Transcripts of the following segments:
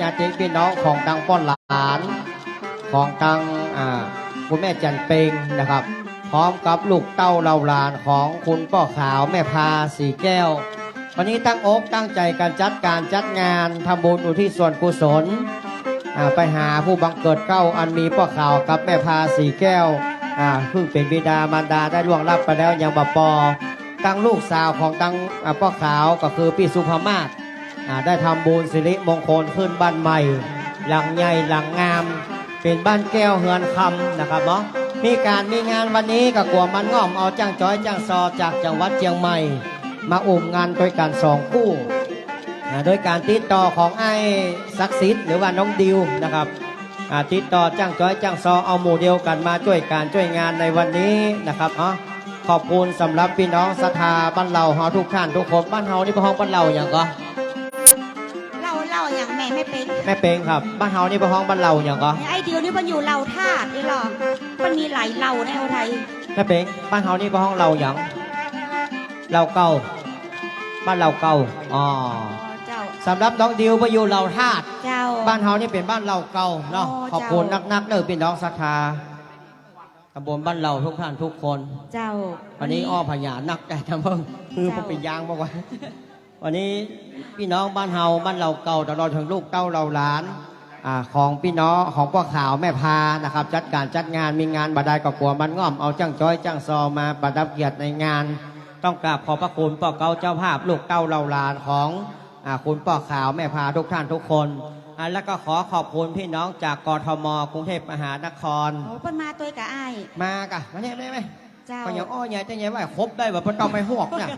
ญาติพี่น้องของทางป้อนหลานของทางคุณแม่จันเปงนะครับ พร้อมกับลูกเต้าเหล่าหลานของคุณป้อขาวแม่พาสีแก้ว วันนี้ตั้งอกตั้งใจการจัดการจัดงานทำบุญอุทิศส่วนกุศลไปหาผู้บังเกิดเก้าอันมีป้อขาวกับแม่พาสีแก้วเพิ่งเป็นบิดามารดาได้ล่วงลับไปแล้วยังบปอตั้งลูกสาวของตั้งอ่าป้อขาวก็คือพี่สุภามาศ ได้ทำบุญสิริมงคลขึ้นบ้านใหม่ หลังใหญ่หลังงาม เป็นบ้านแก้วเฮือนคำนะครับเนาะมีการมีงานวันนี้กับกลัวมันง่อมเอาจ้างจ้อยจ้างซอจากจังหวัดเชียงใหม่ มาอุ้มงานโดยการสองคู่อ่าโดยการติดต่อของไอ้ศักดิ์สิทธิ์หรือว่าน้องดิวนะครับติดต่อจ้างจ้อยจ้างซอเอาหมู่เดียวกันมาช่วยการช่วยงานในวันนี้นะครับเนาะขอบคุณสำหรับพี่น้องศรัทธาบ้านเราเฮาทุกท่านทุกคนบ้านเฮานี่เป็นห้องบ้านเราอย่างก็ แม่เป็งครับ บ้านเฮานี่เป็นห้องบ้านเราอย่างก็ไอ้เดียวนี่มันอยู่เหล่าธาตุนี่หรอมันมีหลายเหล่าในเอาไทยแม่เป็งบ้านเฮานี่เป็นห้องเราอย่างเราเก่าบ้านเราเก่าอ๋ออ๋อเจ้าสำหรับน้องดิวไปอยู่เราธาตุเจ้าบ้านเฮานี่เป็นบ้านเราเก่าเนาะอ๋อขอบคุณเจ้านักๆเด้อพี่น้องศรัทธาตำบลบ้านเราทุกท่านทุกคน เจ้า วันนี้อ้อพญานักแต่ทำเพิ่งคือผมเป็นยางบอกว่า วันนี้พี่น้องบ้านเฮาบ้านเราเก่าตลอดถึงลูกเต้าเราหลานอ่าของพี่น้องของพ่อขาวแม่พานะครับ จัดการจัดงานมีงานบาดายกับกัวมันง่อมเอาจ้างจ้อยจ้างซอมาประดับเกียรติในงาน ต้องกราบขอบพระคุณพ่อเก่าเจ้าภาพลูกเต้าเราหลานของอ่าคุณพ่อขาวแม่พาทุกท่านทุกคนอ่าแล้วก็ขอขอบคุณพี่น้องจากกทมกรุงเทพมหานครโอ้เปิ้นมาตัวกับไอ้ายมากะมาเนี่ยได้ไหมเจ้าก็ยังอ้อใหญ่แต่ใหญ่ว่าครบได้แบบต้องไปหวกเนี่ย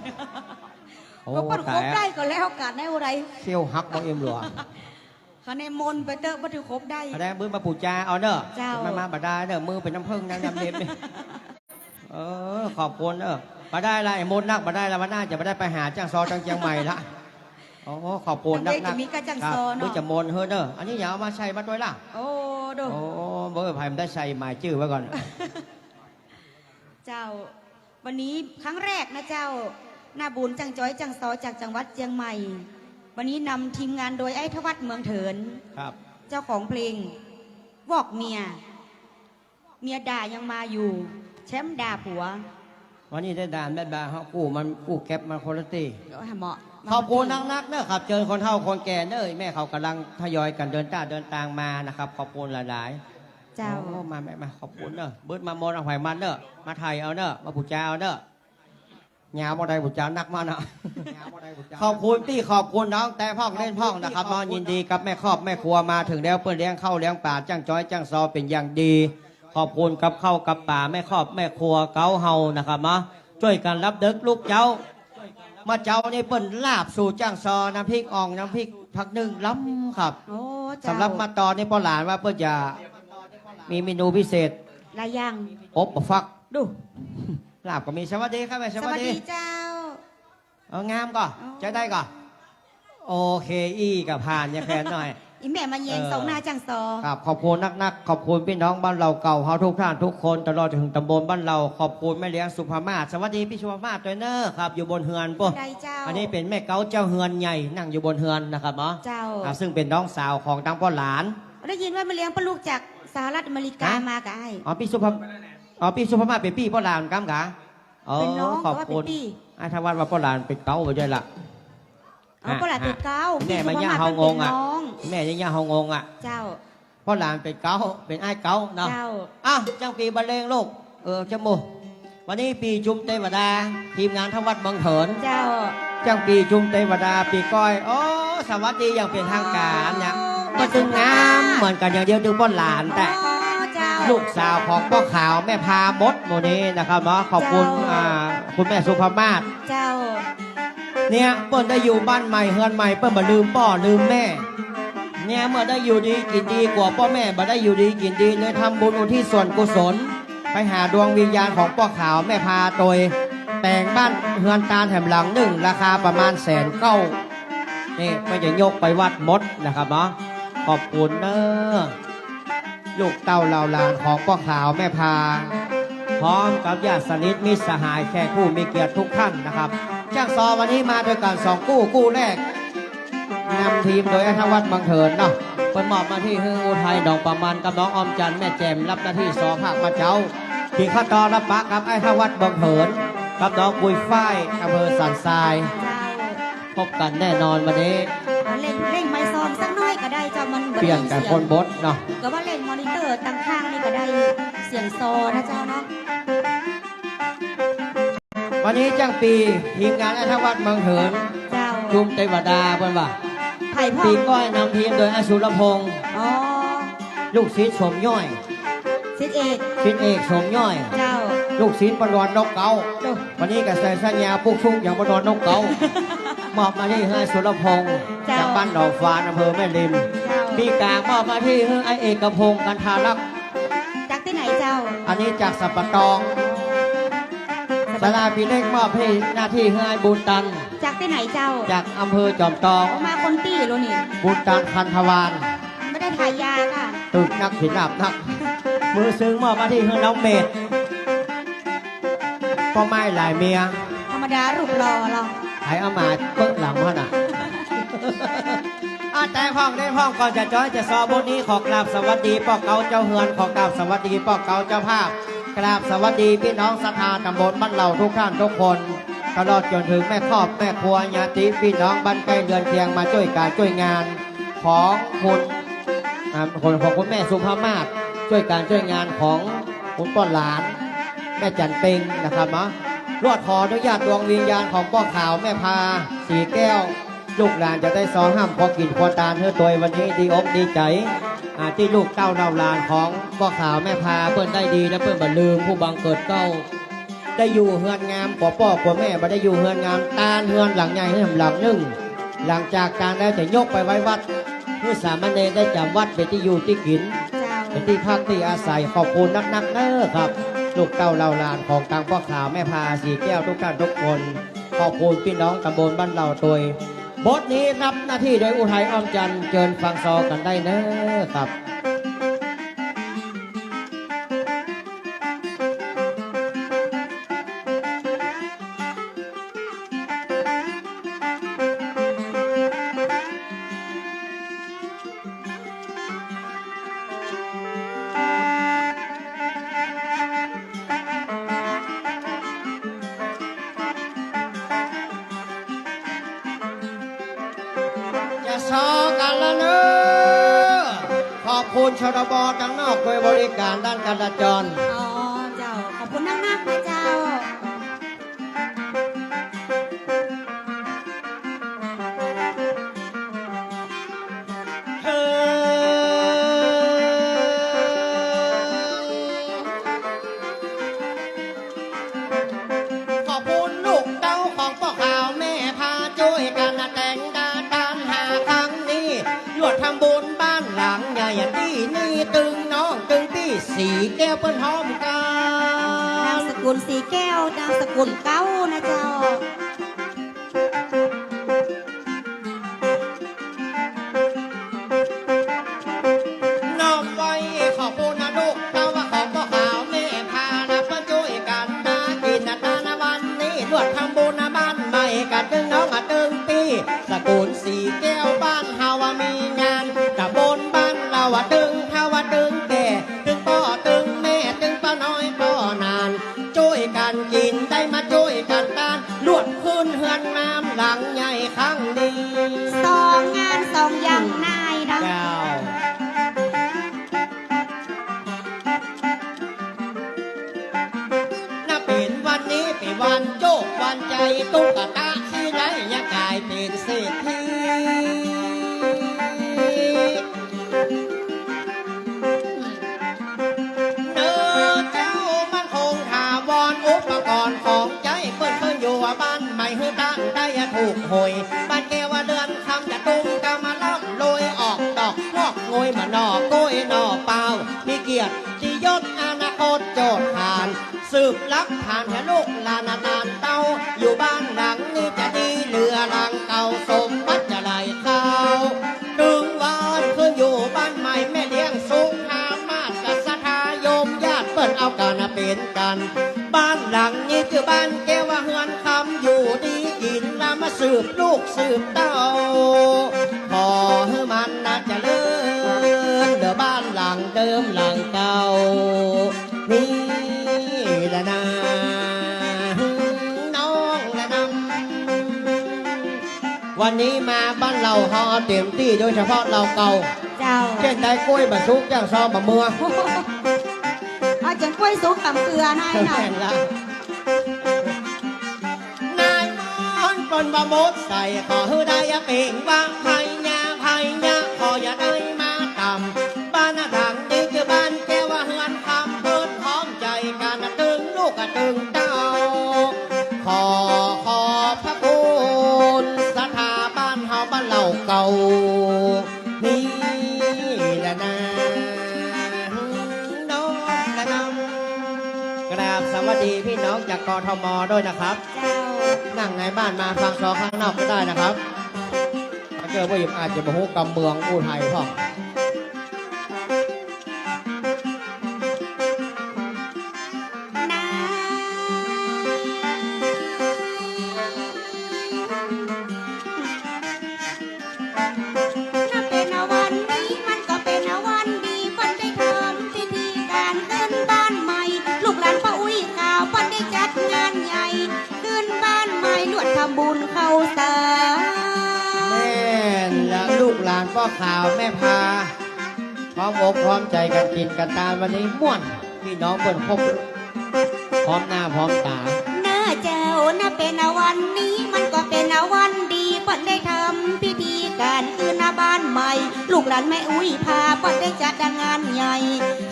โอ้ก็เปิ้นครตายบได้ก็แล้วกันในอะไรเซี่ยวฮักบ่เอ็มหลัวคะแนนมนต์ไปเตอะบ่ถือครบได้อะไรมือมาปูจาเอาเนอะเจ้ามามาบัดได้เนอะมือเป็นน้ำผึ้งน้ำน้ำเล็บเนี่ยเออขอบคุณเนอะมาได้ละไอ้มดนักมาได้ละวันหน้าจะมาได้ไปหาจ้างซอจังเชียงใหม่ละโอ้ขอบคุณนักเด็กนัจะกมีกระจังครับซอมือเนาะจะมนเฮ้อเนอะอันนี้อย่าเอามาใส่มาด้วยล่ะโอ้ดูโอ้เบอร์ไผ่มันได้ใส่หมายชื่อไว้ก่อน เจ้า วันนี้ครั้งแรกนะเจ้า หน้าบุญจังจ้อยจังซอจากจังหวัดเชียงใหม่ วันนี้นำทีมงานโดยไอ้ทวัดเมืองเถิน ครับ เจ้าของเพลงวอกเมีย เมียด่ายังมาอยู่ แชมป์ด่าผัว วันนี้ได้ด่านแม่บาเขากู้มันกู้แก็บมันคนละตีเดี๋ยวให้เหมาะขอบคุณนักนักๆเนอะครับ เจอคนเฒ่าคนแก่เนอะแม่เขากำลังทยอยกันเดินตาเดินตางมานะครับขอบคุณหลายๆเจ้า โอ้มาแม่มาขอบคุณเนอะเบิดมามอนเอาหอยมันเนอะมาไทยเอาเนอะมาผูจาเอาเนอะ ยาบ่ได้ผูจานักมานะขอบคุณพี่ขอบคุณน้องแต่พ่องเล่นพ่องนะครับน้องยินดีกับแม่ครอบแม่ครัวมาถึงแล้วเพื่อนเลี้ยงเข้าวเลี้ยงป่าจ้างจ้อยจ้างซอเป็นอย่างดี ขอบคุณกับข้าวกับป่าแม่ครอบแม่ครัวเก้าเฮานะครับมาช่วยกันรับเด็กลูกเจ้า มาเจ้านี่เปิ้นลาบสู่จ้างซอน้ำพริกอ่องน้ำพริกผักนึ่งล้ำครับโอ้เจ้าสำหรับมาตอนนี้พ่อหลานว่าเพื่อจะมีเมนูพิเศษลายยังอบฟักดู ลาบก็มีสวัสดีครับแม่สสวัวัสสดีดีเจ้า เอางามก่อนอ๋อจะได้ก่อนโอเคอีกับผ่านอย่าแค้นหน่อย อีแม่มาเยงเออ สองหน้าจังซอครับขอบคุณนักๆขอบคุณพี่น้องบ้านเราเก่าเฮาทุกท่านทุกคนตลอดถึงตำบลบ้านเราขอบคุณแม่เลี้ยงสุภามาศสวัสดีพี่สุภามาศด้วยเนอะครับอยู่บนเฮือนปุ๊ได้เจ้าอันนี้เป็นแม่เก้าเจ้าเฮือนใหญ่นั่งอยู่บนเฮือนนะครับเนาะเจ้า อ่าซึ่งเป็นน้องสาวของทั้งพ่อหลาน ได้ยินว่ามาเลี้ยงปลาลูกจากสหรัฐอเมริกาฮะ มากับไอ้อ๋อพี่สุภา อ๋อพี่สุภามาศเป็นพี่พ่อหลานกัมกะอ๋อเป็นน้องขอบแต่ว่าเป็คุนณพี่ไอ้ทวัดว่าพ่อหลานเป็นเก้าไปด้วยล่ะ เอาปลาหลาดฮะตัวเก้าแม่พี่มาสุภย่าพเฮางงอะเป็นน้องแม่ยังย่าเฮางงอะเจ้าพ่อหลานเป็นเก้าเป็นไอ้เก้าเนาะ เจ้า อ้าวจังปีบรรเลงลูก เออจมูกวันนี้ปีจุมเทวดา ทีมงานทวัดเมืองเถิน เจ้าจังปีจุมเทวดาปีก้อยโอ้สวัสดีอย่างเป็นทางการเนี่ยก็จึงงามเหมือนกันอย่างเดียวถึงพ่อหลานแต่อ๋อเจ้า ลูกสาวของพ่อขาวแม่พามดโมนี้นะครับเนาะขอบคุณเจ้าอ่าคุณแม่สุภามาศเจ้า เนี่ยเปิ้ลได้อยู่บ้านใหม่เฮือนใหม่เปิ้ลมาลืมพ่อลืมแม่ เนี่ยเมื่อได้อยู่ดีกินดีกว่าพ่อแม่บ่ได้อยู่ดีกินดีเลยทำบุญอุทิศส่วนกุศล ไปหาดวงวิญญาณของพ่อขาวแม่พาโดยแต่งบ้านเฮือนตาลแถมหลังหนึ่งราคาประมาณแสนเก้านี่ไม่จะยกไปวัดมดนะครับเนาะขอบคุณเนอะ ลูกเต้าเหล่าหลานของพ่อขาวแม่พา พร้อมกับญาติสนิทมิตรสหายแขกผู้มีเกียรติทุกท่านนะครับจ้างซอวันนี้มาด้วยกันสองกู้กู้แรกนำทีมโดยอธวัฒน์บางเถินเนาะเปิดมอบมาที่ฮืออุทัยดองประมาณกับน้องอมจันแม่แจมรับหน้าที่สอภาคมาเจ้าที่ข้าตอรับปะกับไอ้ธวัฒน์บางเถินกับน้องปุยฝ้ายอำเภอสันทราย พบกันแน่นอนวันนี้ เล่งเล่งไม้ซองสักหน้อย เจ้ามันบ่เปลี่ยนได้กันสีคนบดเนาะก็ว่าเล่งมอนิเตอร์ตั้งข้างนี่ก็ได้เสียงซอนะเจ้าเนาะวันนี้จ้างปีทีมงานไอ้ธวัฒน์บางเถินเจ้าจุมเทวดาเพิ่นว่าไผ่พ่อปีก้อยนำทีมโดยอสุรพงษ์อ๋อลูกศิษย์ชมย่อยสิทธิเอกศิษย์เอกชมย่อย เจ้า ลูกศิษย์ประดอนนกเกาดูวันนี้ก็ใส่สัญญาปุกชุกอย่างประดอนนกเกามอบมาที่เฮือสุรพงษ์จากบ้านดอกฟานอำเภอแม่ริม เจ้าปีกลางมอบมาที่เฮือไอเอกพงษ์กันทารักษ์จากที่ไหนเจ้า อันนี้จากสัปปะตองสาราปีเล็กมอบให้หน้าที่เฮือไอบุญตัน จากที่ไหนเจ้า จากอำเภอจอมตองออกมาคนตี้โลนี่ บุญตันคันทวานไม่ได้ถ่ายยาค่ะตึกนักหินอับนัก มือซึ้งมอบมาที่เฮือน้องเมดพ่อไม้หลายเมีย ธรรมดารูปรอเราไอ้อามาเปิ้งหลังพ่อน่ะ อาแต่พ้องได้พ้องก่อนจะจอยจะสอบบทนี้ขอกราบสวัสดีป้อเกาเจ้าเฮือนขอกราบสวัสดีป้อเกาเจ้าภาพกราบสวัสดีพี่น้องศรัทธาตำบลบ้านเหล่าทุกท่านทุกคนตลอดจนถึงแม่ครอบแม่ครัวญาติพี่น้องบ้านใกล้เรือนเคียงมาช่วยการช่วยงานของคุณคนของคุณแม่สุภาพมาศช่วยการช่วยงานของคุณป้อนหลาน แม่จันเปงนะครับเนาะรวดขออนุญาตดวงวิญญาณของป้อขาวแม่พาสีแก้ว ลูกหลานจะได้ซอห้ามพอกินพอตานเพื่อตัววันนี้ดีอกดีใจอ่าที่ลูกเต้าเล่าหลานของป้อขาวแม่พาเพื่อนได้ดีและเพื่อนบัลืมผู้บังเกิดเก้าได้อยู่เฮือนงามกว่าพ่อกว่าแม่บ่ได้อยู่เฮือนงามตาลเฮือนหลังใหญ่เฮือนหลังหนึ่งหลังจากการแล้วจะยกไปไว้วัดเพื่อสามเณรได้จำวัดเป็นที่อยู่ที่กินเจ้าเป็นที่พักที่อาศัยขอบคุณนักนักๆเน้อครับ ลูกเต้าเหล่าหลานของทางพ่อขาวแม่พาสีแก้วทุกท่านทุกคน ขอบคุณพี่น้องตำบลบ้านเหล่าตัวย บทนี้รับหน้าที่โดยอุทัยอ้อมจันทร์เจิญฟังซอกันได้เน้อครับ จังนอกโดยบริการด้านการจราจร อ๋อ เจ้า ขอบคุณมากๆนะเจ้า คนหอมกันนามสกุลสีแก้วนามสกุลเก้า หอยบ้านแกว่าเดือนคำจะตุ้มกามาล่ำลอยออกดอกงอกงวยมาหนอกกล้ยหนอเปล่ามีเกียรติยศอนาคตโจทย์ผ่าน สืบลักผ่านแค่ลูกลานาตานเต้าอยู่ สืบลูกสืบเต้าอให้มันน่าเจะเลื่อนเดอบ้านหลังเดิมหลังเก่า นี่แหละนะน้องและนำวันนี้มาบ้านเราฮอเต็มที่โดยเฉพาะเราเก่า เจ้าเช่นได้กล้วยบะซุกย่างซอบะเมือเอาจังกล้วยสุกตำเกลือให้หน่อย อนปนบะมดใส่ขอได้เป่งว่าไผ่ยาไผ่ยาขออย่าได้มาต่ำบ้านหน้างนี้คือบ้านแก้วว่าเฮือนคำเพิ่นพร้อมใจกันตึงลูกกตึงเต้าขอขอพระคุณสถาบันเฮาบ้านเราเก่านี่แหละนะน้องและน้องกราบสวัสดีพี่น้องจากกทมด้วยนะครับ นั่งในบ้านมาฟังซอข้างนอกก็ได้นะครับถ้าเจอผู้หญิงอาจจะมาหูกำเมืองอู้ไทยพ่อ พ่อข่าวแม่พา พร้อมอกพร้อมใจกันกินกันตามวันนี้ม่วนพี่น้องเปิดครบพร้อมหน้าพร้อมตาเน้อเจ้าน่าเป็นวันนี้มันก็เป็นวันดีเปิ้นได้ทำพิธีการขึ้นบ้านใหม่ ลูกหลานแม่อุ้ยพาเปิ้นได้จัดงานใหญ่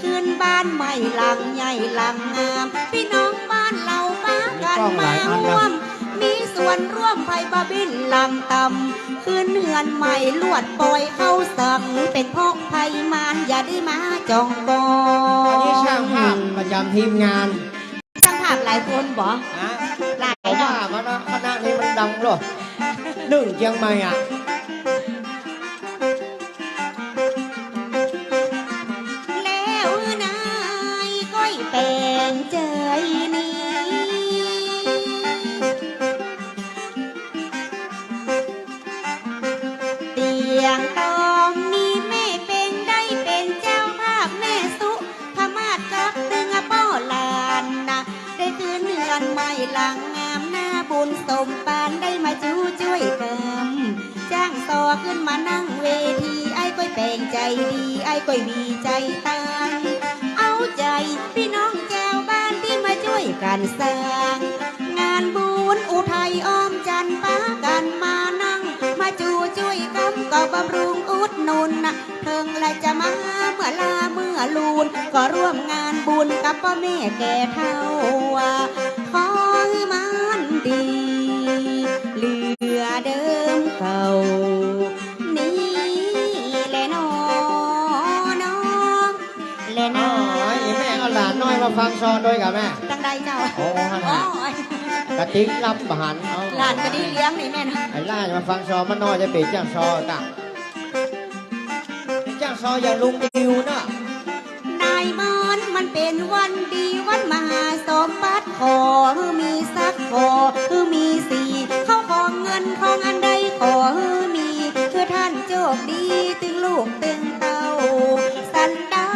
ขึ้นบ้านใหม่หลังใหญ่หลังงาม พี่น้องบ้านเรามากันมาร่วม ส่วนร่วมไพ่บาบินลำตำขึ้นเหือนใหม่ลวดปล่อยเข้าสังเป็นพ่อไพ่มานอย่าได้มาจองกออันนี้ช่างภาพประจำทีมงานช่างภาพหลายคนบ่นะหลายเพราะเนาะว่าคณะคณะนี้มันดังหรอหนึ่งเชียงใหม่อะ เตียงตองนี้แม่เป็นได้เป็นเจ้าภาพแม่สุพมาศกับตึงป้อลานนะได้คืนเนือนใหม่หลังงามหน้าบุญสมปานได้มาจู้ช่วยกันจ้างต่อขึ้นมานั่งเวทีไอ้ก้อยแปลงใจดีไอ้ก้อยมีใจตังเอาใจพี่น้องแจวบ้านที่มาช่วยกันสร้าง งานบุญอุทัยอ้อมจันป้ากันมานั่งมาจูช่วย กำก็บำรุงอุดหนุนนะเพิ่งและจะมาเมื่อลาเมื่อลูน ก็ร่วมงานบุญกับพ่อแม่แก่เท่าขอให้มันดี เหลือเดิมเก่า นี่แหละน้อน้องและอ๋น้ออไอ้แม่เอาหลานน้อยมาฟังซอนด้วยกับแม่ จังใดเจ้า โอ้ฮันโอ้ฮะย กระติกรับประหารเอาหลานก็ดีเลี้ยงนี่แม่นะไอ้ล่าจะมาฟังซอมันน้อยจะเป็นจ้างซอต่างจ้างซออย่างลุงดิวเนาะนายมอนมันเป็นวันดีวันมหาสมบัติขอให้มีสักขอให้มีสีเข้าของเงินของอันใดขอให้มีคือท่านโชคดีตึงลูกตึงเต้าสันได้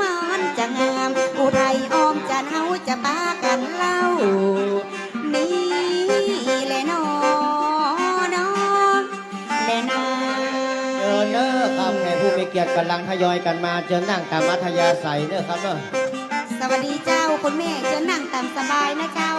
มันจะงามอุทัยอ้อมจันเฮาจะปากันเล่า กำลังทยอยกันมาเจอนั่งตามอัธยาศัยเนอะครับเนอะสวัสดีเจ้าคุณแม่เจะนั่งตามสบายนะเจ้า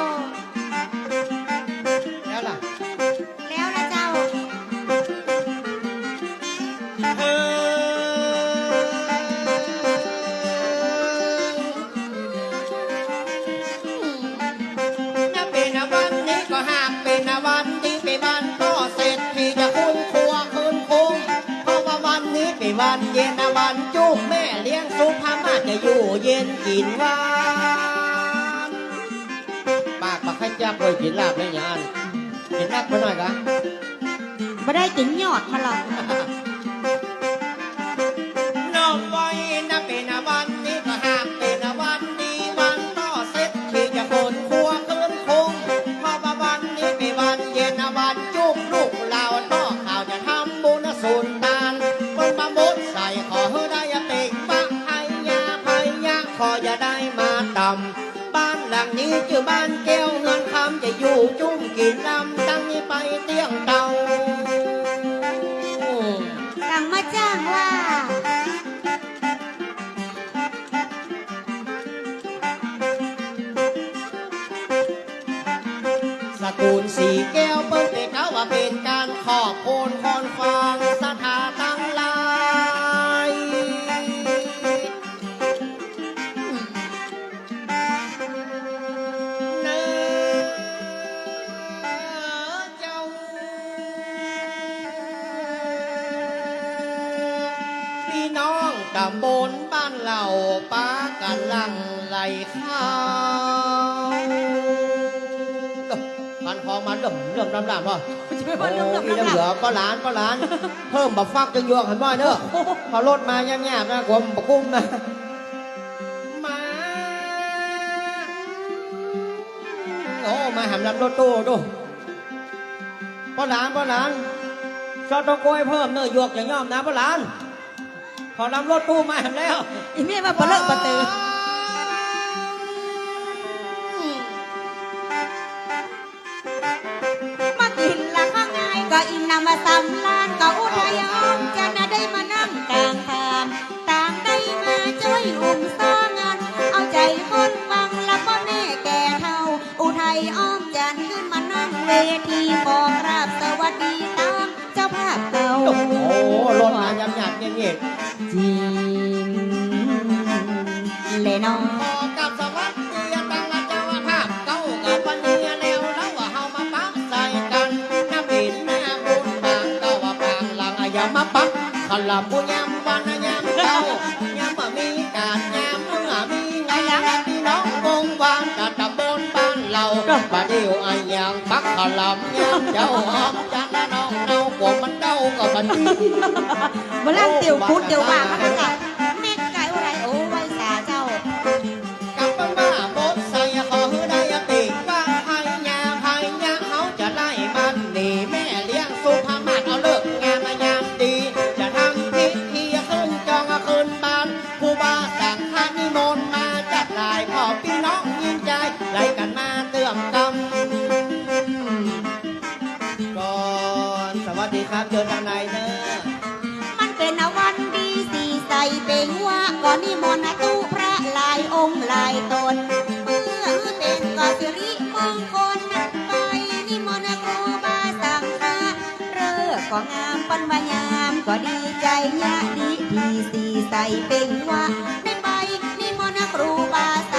จะอยู่เย็นกินหวานปากปากให้จับเลยกินลาบเลยอย่างนั้นกินนักไปหน่อยกะไม่ได้กินยอดมาหรอกน้องไว้นับเป็นวัน ป้ากันลังไหลข้าวมันพอมันเริ่มเริ่มรำรำป่ะจะไปโอ้ว่าเรื่องเรื่องมีน้ำเหลือก็ล้านก็ล้าน เพิ่มบักฟักจังยวงหันบ่อยเนอะพอรถมาแง่ๆนะกลัวมันบกกุ้มนะมาโอ้มาหำลำรถตู้ดูพ่อหลานพ่อหลานชอบต้องโกยเพิ่มเนื้อหยวกอย่างย่อมนะพ่อหลาน พอลำรถตู้มาแล้ว อีเมียมาปะเลอะปะเตือ กขลับบุญยำวันยำเก้ายำมามีการยำเมื่อมีงานพี่น้องวงวานกับตำบลบ้านเเจอทางในเนอมันเป็นวันดีสีใสเป็นว่าก่อนนิมนต์ตู้พระลายองค์ลายตนเมื่อเป็นกสิริมงคลไปนิมนต์ครูบาสังฆาเลิกก็งามปันวายามก็ดีใจยะดีทีสีใสเป็นว่าได้ไปนิมนต์ครูบาสัง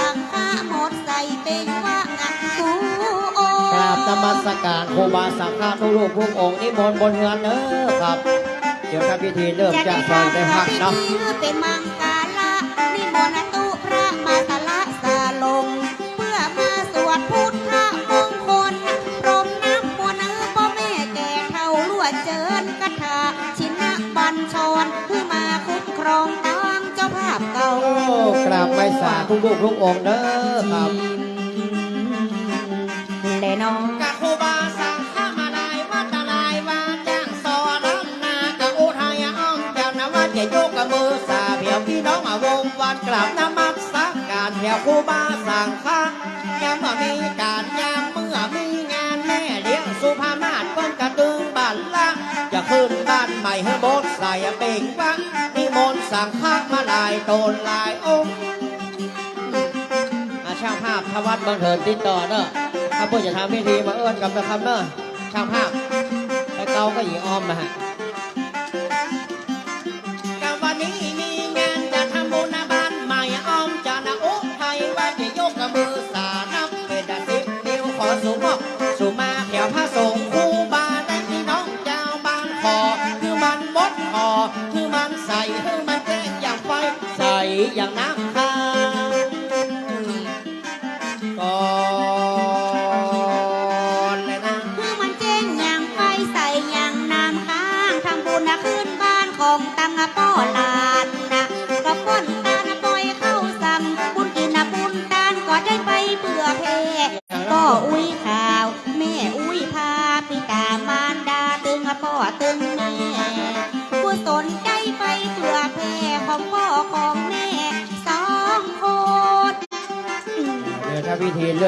มัสการครูบาสังฆาทุกรูปทุกองค์นิมนต์บนเฮือนเนอะครับ เดี๋ยวทำพิธีเริ่มจะสอนได้พักเนาะเป็นมังกาละนิมนต์ตุพระมาสละสาลง เพื่อมาสวดพุทธมงคลพรมน้ำมนต์พ่อแม่แก่เท่าลวดเจิญกถาชินบัญชรเพื่อมาคุ้มครองตามเจ้าภาพเก่าโอ้กราบไปสาทุกรูปทุกองค์เด้อครับเจะมือสาเพียวพี่น้องมาวงวันกราบนำมัสการเพียวครูบาสังฆายามเมื่อมีการยามเมื่อมีงานแม่เลี้ยงสุภามาศก้นกระตึงบ้านละจะขึ้นบ้านใหม่ให้โบสถ์ใส่เป่งวังนิมนต์สังฆามาลายโตนลายองค์อาช่างภาพทวัดบังเถินติดต่อเนอะถ้าพื่อจะทำพิธีมาเอื้อนกับนะครับเนอะช่างภาพไอ้เกาก็หยีอ้อมมาฮะ อย่างน้ำ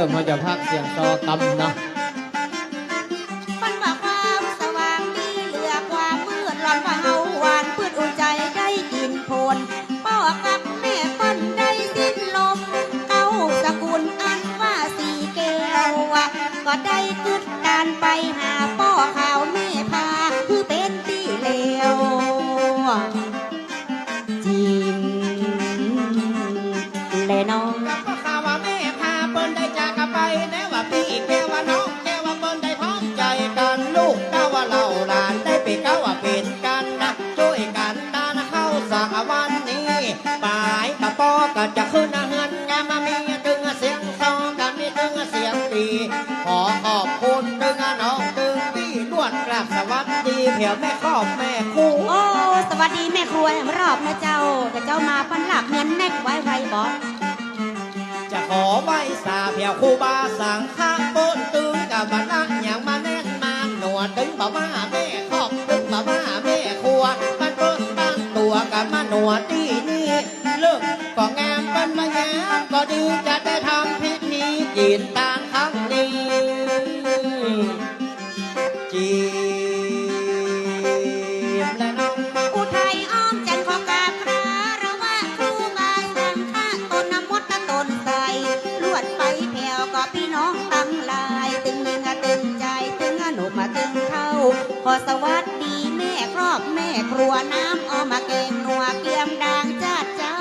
ริ่มเขาจะพักเสียงซอกำนะ วัสดีเผียวแม่ครอบแม่คู่โอ้สวัสดีแม่ครัวรอบนะเจ้าแต่เจ้ามาปันหลับเงินแนกไว้ไรบอสจะขอไหว้สาเพียวครูบาสังฆาโปนตึงกับบันักอย่างมาแน่นมาหนวดตึงบ่มาแม่คอกตึงบ่มาแม่ครัวมันเปิ้นตั้งตัวกับมาหนวดที่นี่เลิกก็งามเป็นมางามก็ดีจะได้ทำพิธีจีนตาง ขอสวัสดีแม่ครอบแม่ครัวน้ำเอามาเกงนัวเกียมดางจาดเจ้า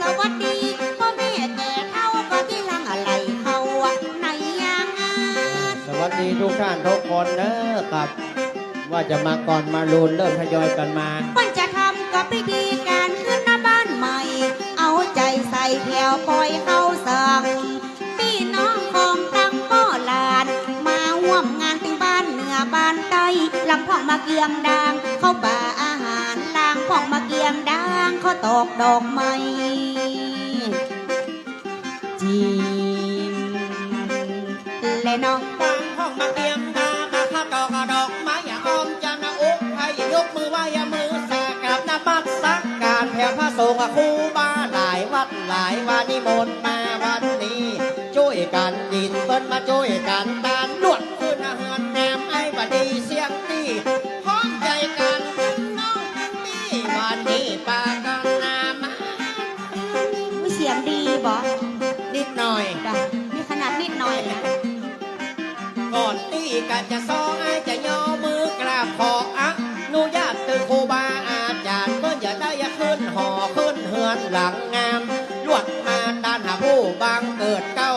สวัสดีพ่อแม่แก่เท่าก็ที่ลังอะไรเขาอะในยางงานสวัสดีทุกท่านทุกคนเด้อครับ ว่าจะมาก่อนมาลูนเริ่มทยอยกันมามันจะทำกับพิธีการขึ้นหน้าบ้านใหม่ เอาใจใส่แถวปล่อยเข้าสั่ง ลำพ่องมาเกียมดังเข้าป่าอาหารลางพ่องมาเกียมดังเขาตอกดอกไม้จีมและน้องบางห้องมาเตรียมดามาข้าตอกดอกไม้อย่าออมจะนะอุกให้ยกมือไหว้อย่ามือสากราบนะบัดสักการแผ่พระสงฆ์ครูบาหลายวัดหลายวานิมนต์มาวันนี้ ช่วยกันดินเปิ้นมาช่วยกันดานลวดขึ้นอาหารแนมไอ้บดีเสียง ตีพร้อมใจกันน้องนี่วันนี้ปากันนามาอุ๊ยเสียงดีบอนิดหน่อยจ้ะนี่ขนาดนิดหน่อยนะก่อนตีกันจะซองไอายจะย่อมือกราบขออักนุญาตตึงครูบาอาจารย์เมื่ออย่าได้อย่าขึ้นหอขึ้นเฮือนหลังงามลวดมาด้านหาผู้บางเกิดเก้า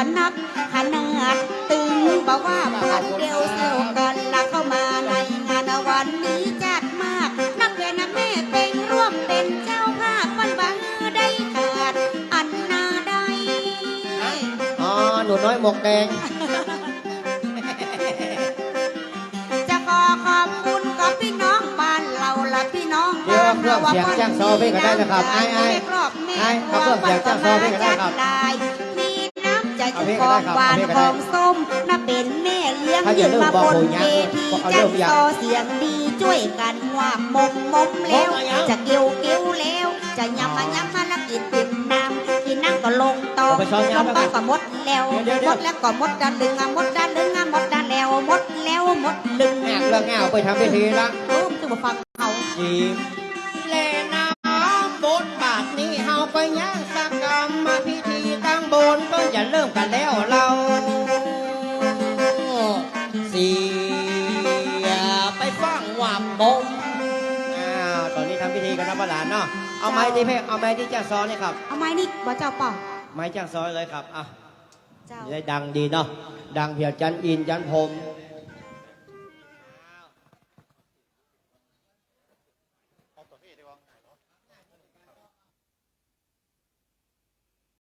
อนนับขนาดตึงบอกว่าเพื่อนเดียวเซลกันละเข้ามาในงานวันนี้จัดมาก นักเรียนแม่เป็นร่วมเป็นเจ้าภาพวันบังได้ขาดอันนาได้อ๋อหนูน้อยหมวกแดงจะขอขอบคุณกับพี่น้องบ้านเราและพี่น้องเดี๋ยวเครื่องเสียงจ้างซอพี่ก็ได้นะครับไอ้ไอ้ครอบแม่ไอ้เอาเครื่องเสียงจ้างซอพี่ก็ได้ครับมีน้ำใจเอาถึพี่งก็กได้องครับหวานเอาพี่ก็ขได้องส้มน่าเป็นแม่เลี้ยงถ้าอย่าลืมมาบอกบนปู่ย่าเวทีเอาจ้าเรื่งองอย่างซอเสียงดีช่วยกันว่ามมมมแล้วบอกมายังจะเกี่ยวเกี่ยวแล้ว จะยำมาย้ำมาแล้วกินติ่มน้ำกินน้ำก็ลงโตอเอาไปช้อนลยำงแล้วโตกันก็หมดแล้วเดี๋ยวเดี๋หยวมดแล้วก็หมดดันดึงอะหมดดันดึงอะหมดดันแล้วหมดแล้วหมดดึงแงกเรื่องแงวไปทำพิธีละเพิ่มตัวฟังเขาจีบแลน้ำบทบาทนี้เฮาไปย่างสักกรรมมาพิธีตั้ง บนก็อย่าเริ่มกันแล้วเราเสียไปฟังว่าบมอ้าวตอนนี้ทำพิธีกันนะพระหลานเนาะเอาไม้ที่เพกเอาไม้ที่จ้างซ้อนนี่ครับ เอาไม้นี่บ่เจ้าเปล่าไม้จ้างซ้อนเลยครับอะเจ้า จะได้ดังดีเนาะดังเพียวจันอินจันพรม